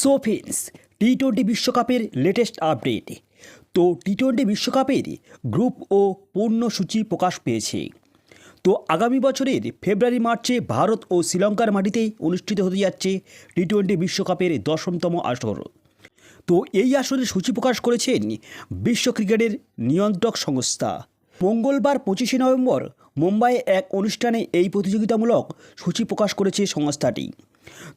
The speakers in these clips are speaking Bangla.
সো ফ্রেন্ডস টি টোয়েন্টি বিশ্বকাপের লেটেস্ট আপডেট তো টি টোয়েন্টি বিশ্বকাপের গ্রুপ ও পূর্ণ সূচি প্রকাশ পেয়েছে। তো আগামী বছরের ফেব্রুয়ারি মার্চে ভারত ও শ্রীলঙ্কার মাটিতে অনুষ্ঠিত হতে যাচ্ছে টি টোয়েন্টি বিশ্বকাপের দশমতম আসর। তো এই আসরের সূচি প্রকাশ করেছেন বিশ্ব ক্রিকেটের নিয়ন্ত্রক সংস্থা। মঙ্গলবার পঁচিশে নভেম্বর মুম্বাইয়ে এক অনুষ্ঠানে এই প্রতিযোগিতামূলক সূচি প্রকাশ করেছে সংস্থাটি।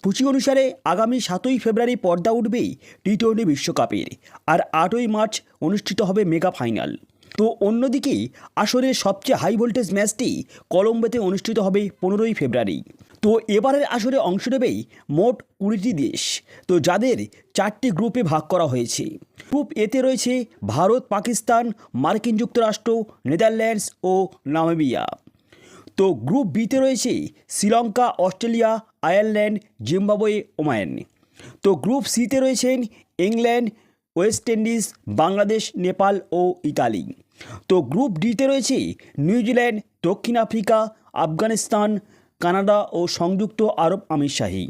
সূচি অনুসারে আগামী সাতই ফেব্রুয়ারি পর্দা উঠবেই টি টোয়েন্টি বিশ্বকাপের, আর আটই মার্চ অনুষ্ঠিত হবে মেগা ফাইনাল। তো অন্যদিকে আসরের সবচেয়ে হাই ভোল্টেজ ম্যাচটি কলম্বোতে অনুষ্ঠিত হবে পনেরোই ফেব্রুয়ারি। তো এবারের আসরে অংশ নেবেই মোট কুড়িটি দেশ, তো যাদের চারটি গ্রুপে ভাগ করা হয়েছে। গ্রুপ এতে রয়েছে ভারত, পাকিস্তান, মার্কিন যুক্তরাষ্ট্র, নেদারল্যান্ডস ও নামিবিয়া। তো গ্রুপ বিতে রয়েছে Sri Lanka, Australia Ireland, Zimbabwe Oman তো গ্রুপ সিতে রয়েছেন England, West Indies, Bangladesh, Nepal ও ইতালি। তো গ্রুপ ডিতে রয়েছে নিউজিল্যান্ড, দক্ষিণ আফ্রিকা, আফগানিস্তান, কানাডা ও সংযুক্ত আরব আমিরশাহী।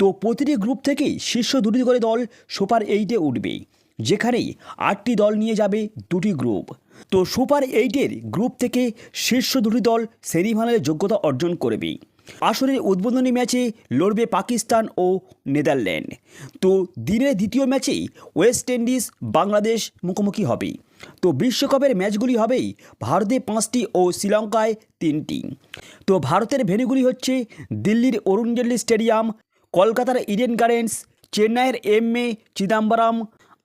তো প্রতিটি গ্রুপ থেকেই শীর্ষ দুটি করে দল সুপার এইটে উঠবে, যেখানে আটটি দল নিয়ে যাবে দুটি গ্রুপ। তো সুপার এইটের গ্রুপ থেকে শীর্ষ দুটি দল সেমিফাইনালে যোগ্যতা অর্জন করবে। আসরের উদ্বোধনী ম্যাচে লড়বে পাকিস্তান ও নেদারল্যান্ড। তো দিনের দ্বিতীয় ম্যাচেই ওয়েস্ট ইন্ডিজ বাংলাদেশ মুখোমুখি হবে তো বিশ্বকাপের ম্যাচগুলি হবেই ভারতে পাঁচটি ও শ্রীলঙ্কায় তিনটি। তো ভারতের ভেন্যুগুলি হচ্ছে দিল্লির অরুণ জেটলি স্টেডিয়াম, কলকাতার ইডেন গার্ডেন্স, চেন্নাইয়ের এম এ চিদাম্বরম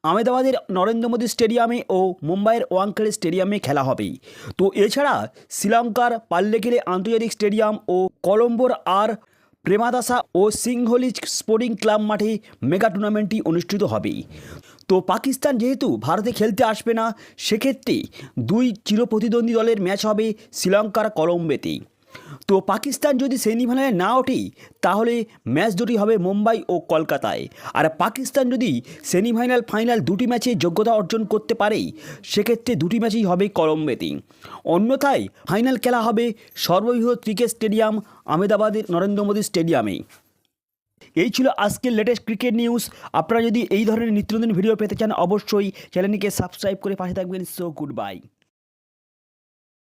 আহমেদাবাদের নরেন্দ্র মোদী স্টেডিয়ামে ও মুম্বাইয়ের ওয়াংখেড়ে স্টেডিয়ামে খেলা হবে। তো এছাড়া শ্রীলঙ্কার পাল্লেকেলে আন্তর্জাতিক স্টেডিয়াম ও কলম্বোর আর প্রেমাদাসা ও সিংহলি স্পোর্টিং ক্লাব মাঠে মেগা টুর্নামেন্টটি অনুষ্ঠিত হবে। তো পাকিস্তান যেহেতু ভারতে খেলতে আসবে না, সেক্ষেত্রে দুই চিরপ্রতিদ্বন্দ্বী দলের ম্যাচ হবে শ্রীলঙ্কার কলম্বোতে। তো পাকিস্তান যদি সেমিফাইনালে না ওঠে তাহলে ম্যাচ দুটি হবে মুম্বাই ও কলকাতায়। আর পাকিস্তান যদি সেমিফাইনাল, ফাইনাল দুটি ম্যাচে যোগ্যতা অর্জন করতে পারে সেক্ষেত্রে দুটি ম্যাচই হবে কলম্বোতে অন্যথায় ফাইনাল খেলা হবে সর্ববৃহৎ ক্রিকেট স্টেডিয়াম আহমেদাবাদের নরেন্দ্র মোদী স্টেডিয়ামে। এই ছিল আজকের লেটেস্ট ক্রিকেট নিউজ আপনারা যদি এই ধরনের নিত্য নতুন ভিডিও পেতে চান, অবশ্যই চ্যানেলটিকে সাবস্ক্রাইব করে পাশে থাকবেন। So good bye